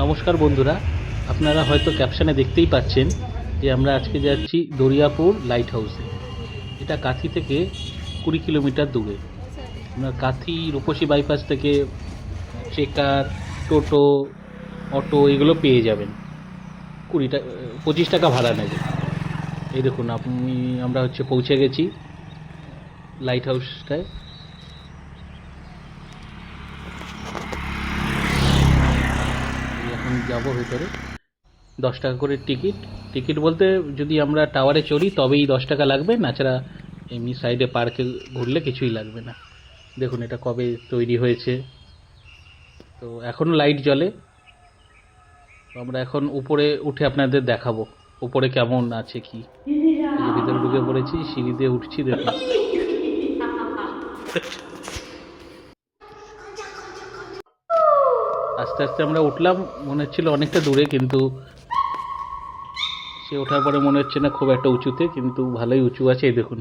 নমস্কার বন্ধুরা, আপনারা হয়তো ক্যাপশনে দেখতেই পাচ্ছেন যে আমরা আজকে যাচ্ছি দরিয়াপুর লাইট হাউসে এটা কাথি থেকে কুড়ি কিলোমিটার দূরে। আমরা কাথি, রূপসী বাইপাস থেকে ট্রেকার টোটো, অটো, এগুলো পেয়ে যাবেন। কুড়ি টাকা পঁচিশ টাকা ভাড়া নেবে। এই দেখুন, আপনি আমরা হচ্ছে পৌঁছে গেছি লাইট হাউসটায় এই এখন যাব ভেতরে। দশ টাকা করে টিকিট। টিকিট বলতে যদি আমরা টাওয়ারে চড়ি, তবেই দশ টাকা লাগবে। নাছাড়া এমনি সাইডে পার্কে ঘুরলে কিছুই লাগবে না। দেখুন এটা কবে তৈরি হয়েছে। তো এখনও লাইট জ্বলে। আমরা এখন উপরে উঠে আপনাদের দেখাবো। উপরে কেমন আছে কি। ভিতরে ঢুকে পড়েছি, সিঁড়ি দিয়ে উঠছি, দেখুন। আস্তে আস্তে আমরা উঠলাম, মনে হচ্ছিল অনেকটা দূরে, কিন্তু সে ওঠার পরে মনে হচ্ছে না খুব একটা উঁচুতে, কিন্তু ভালোই উঁচু আছে, এই দেখুন।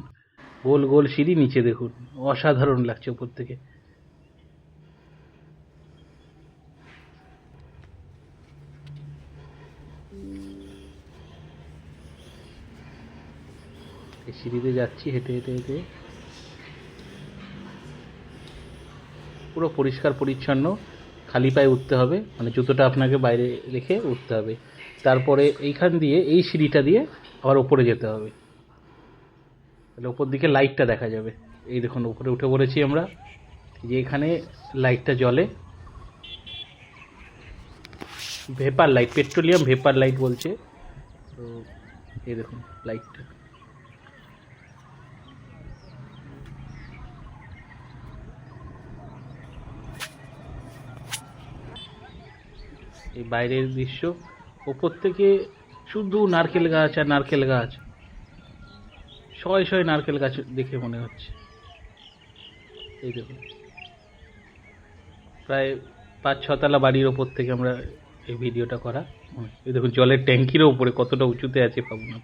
গোল গোল সিঁড়ি নিচে, দেখুন। অসাধারণ লাগছে উপর থেকে। সিঁড়িতে যাচ্ছি, হেঁটে হেঁটে হেঁটে। পুরো পরিষ্কার, পরিচ্ছন্ন। খালি পায়ে উঠতে হবে মানে জুতোটা আপনাকে বাইরে রেখে উঠতে হবে। তারপরে এইখান দিয়ে, এই সিঁড়িটা দিয়ে আবার উপরে যেতে হবে। তাহলে উপর দিকে লাইটটা দেখা যাবে। এই দেখুন উপরে উঠে পড়েছি আমরা। যে এখানে লাইটটা জ্বলে। Vapour light, petroleum vapour light বলছে। তো এই দেখুন, লাইটটা। এই বাইরের দৃশ্য। ওপর থেকে শুধু নারকেল গাছ আর নারকেল গাছ। শয়ে শয়ে নারকেল গাছ দেখে মনে হচ্ছে। এই দেখুন। প্রায় পাঁচ ছতলা বাড়ির ওপর থেকে আমরা এই ভিডিওটা করা এই দেখুন, জলের ট্যাঙ্কিরও উপরে কতটা উঁচুতে আছে পাবো না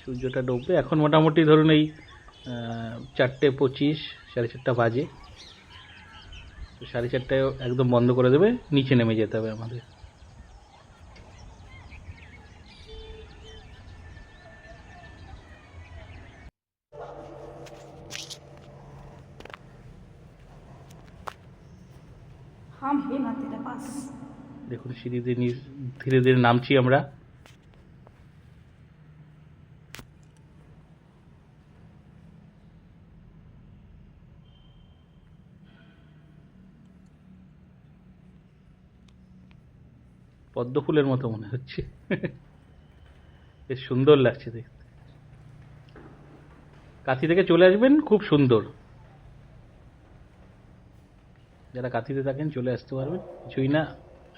সূর্যটা ডুববে। এখন মোটামুটি ধরুন এই চারটে পঁচিশ সাড়ে চারটা বাজে। তো সাড়ে চারটায় একদম বন্ধ করে দেবে নিচে নেমে যেতে হবে আমাদের। দেখুন সিঁড়ি দিয়ে ধীরে ধীরে নামছি আমরা। পদ্ম ফুলের মতো মনে হচ্ছে। বেশ সুন্দর লাগছে দেখতে। কাঁথি থেকে চলে আসবেন, খুব সুন্দর। যারা কাঁথিতে থাকেন, চলে আসতে পারবেন। কিছুই না,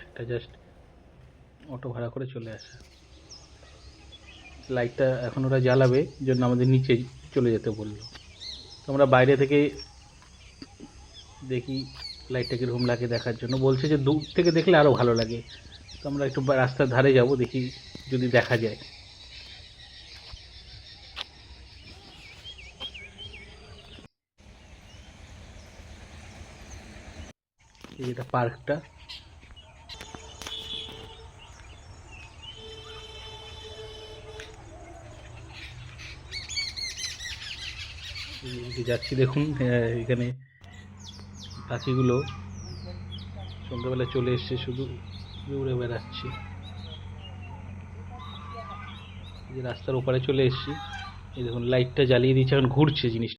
একটা জাস্ট অটো ভাড়া করে চলে আসা। লাইটটা এখন ওরা জ্বালাবে, জন্য আমাদের নিচে চলে যেতে বলল। তো আমরা বাইরে থেকে দেখি লাইটটা কীরকম লাগে দেখার জন্য। বলছে যে দূর থেকে দেখলে আরও ভালো লাগে। তো আমরা একটু রাস্তার ধারে যাব, দেখি যদি দেখা যায়। এটা পার্কটা। যাচ্ছি, দেখুন এখানে পাখিগুলো সন্ধ্যাবেলা চলে এসছে শুধু। উড়ে বেড়াচ্ছি। যে রাস্তার ওপারে চলে এসেছি। এই দেখুন লাইটটা জ্বালিয়ে দিয়েছে, এখন ঘুরছে জিনিসটা।